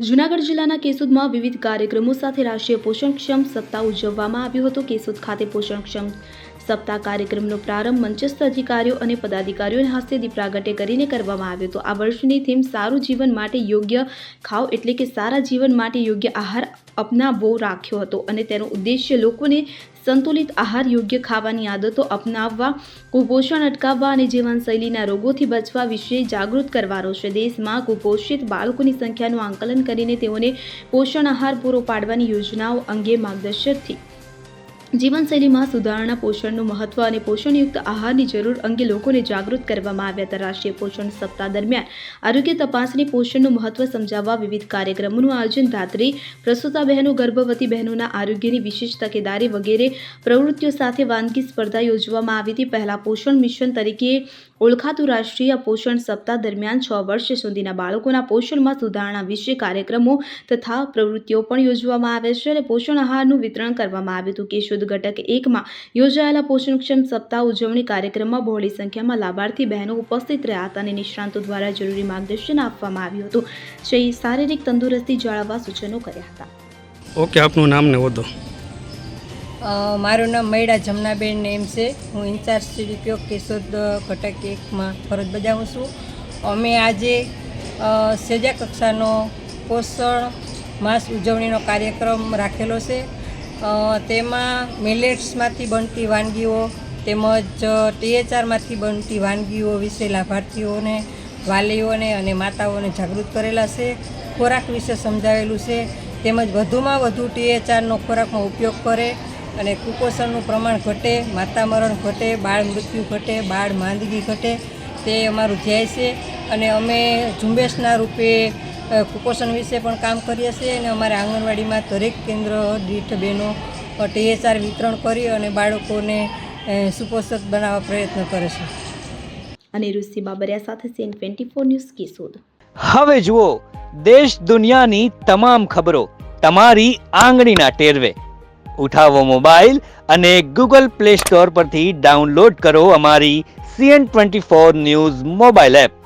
જૂનાગઢ જિલ્લાના કેસુદમાં વિવિધ કાર્યક્રમો સાથે રાષ્ટ્રીય પોષણક્ષમ સપ્તાહ ઉજવવામાં આવ્યો હતો. કેસુદ ખાતે પોષણક્ષમ સપ્તાહ કાર્યક્રમનો પ્રારંભ મંચસ્થ અધિકારીઓ અને પદાધિકારીઓના હસ્તે દીપ કરીને કરવામાં આવ્યો હતો. આ વર્ષની થીમ સારું જીવન માટે યોગ્ય ખાવ એટલે કે સારા જીવન માટે યોગ્ય આહાર અપનાવવો રાખ્યો હતો અને તેનો ઉદ્દેશ્ય લોકોને સંતુલિત આહાર યોગ્ય ખાવાની આદતો અપનાવવા, કુપોષણ અટકાવવા અને જીવનશૈલીના રોગોથી બચવા વિશે જાગૃત કરવાનો છે. દેશમાં કુપોષિત બાળકોની સંખ્યાનું આંકલન કરીને તેઓને પોષણ આહાર પૂરો પાડવાની યોજનાઓ અંગે માર્ગદર્શકથી જીવનશૈલીમાં સુધારણા, પોષણનું મહત્વ અને પોષણયુક્ત આહારની જરૂર અંગે લોકોને જાગૃત કરવામાં આવ્યા હતા. રાષ્ટ્રીય પોષણ સપ્તાહ દરમિયાન આરોગ્ય તપાસની પોષણનું મહત્વ સમજાવવા વિવિધ કાર્યક્રમોનું આયોજન ધાત્રી પ્રસૂતા બહેનો, ગર્ભવતી બહેનોના આરોગ્યની વિશેષ તકેદારી વગેરે પ્રવૃત્તિઓ સાથે વાનગી સ્પર્ધા યોજવામાં આવી હતી. પહેલા પોષણ મિશન તરીકે ઓળખાતું રાષ્ટ્રીય પોષણ સપ્તાહ દરમિયાન છ વર્ષ સુધીના બાળકોના પોષણમાં સુધારણા વિશે કાર્યક્રમો તથા પ્રવૃત્તિઓ પણ યોજવામાં આવે છે અને પોષણ આહારનું વિતરણ કરવામાં આવ્યું હતું. કેશોદ ઘટક એકમાં યોજાયેલા પોષણક્ષમ સપ્તાહ ઉજવણી કાર્યક્રમમાં બહોળી સંખ્યામાં લાભાર્થી બહેનો ઉપસ્થિત રહ્યા હતા અને નિષ્ણાંતો દ્વારા જરૂરી માર્ગદર્શન આપવામાં આવ્યું હતું. જે શારીરિક તંદુરસ્તી જાળવવા સૂચનો કર્યા હતા. ઓકે આપનું નામ ને વધુ. મારું નામ મૈડા જમનાબેન નેમ છે. હું ઇન્ચાર્જ સીડીપીઓ કેશોદ ઘટક એકમાં ફરજ બજાવું છું. અમે આજે સેજા કક્ષાનો પોષણ માસ ઉજવણીનો કાર્યક્રમ રાખેલો છે. તેમાં મિલેટ્સમાંથી બનતી વાનગીઓ તેમજ ટીએચઆરમાંથી બનતી વાનગીઓ વિશે લાભાર્થીઓને, વાલીઓને અને માતાઓને જાગૃત કરેલા છે, ખોરાક વિશે સમજાવેલું છે, તેમજ વધુમાં વધુ ટીએચઆરનો ખોરાકનો ઉપયોગ કરે અને કુપોષણનું પ્રમાણ ઘટે માતા મરણ ઘટે, બાળ મૃત્યુ ઘટે, બાળ માંદગી ઘટે, તે અમારું ધ્યેય છે. અને અમે ઝુંબેશના રૂપે કુપોષણ વિશે પણ કામ કરીએ છીએ અને અમારા આંગણવાડીમાં દરેક કેન્દ્ર દીઠ બહેનો ટીએસઆર વિતરણ કરી અને બાળકોને સુપોષક બનાવવા પ્રયત્ન કરે છે. અને ઋષિ બાબરિયા સાથે CN twenty four news Keshod હવે જુઓ દેશ દુનિયાની તમામ ખબરો તમારી આંગળીના ટેરવે. ઉઠાવો મોબાઈલ અને ગૂગલ પ્લે સ્ટોર પરથી ડાઉનલોડ કરો અમારી CN twenty four news mobile app.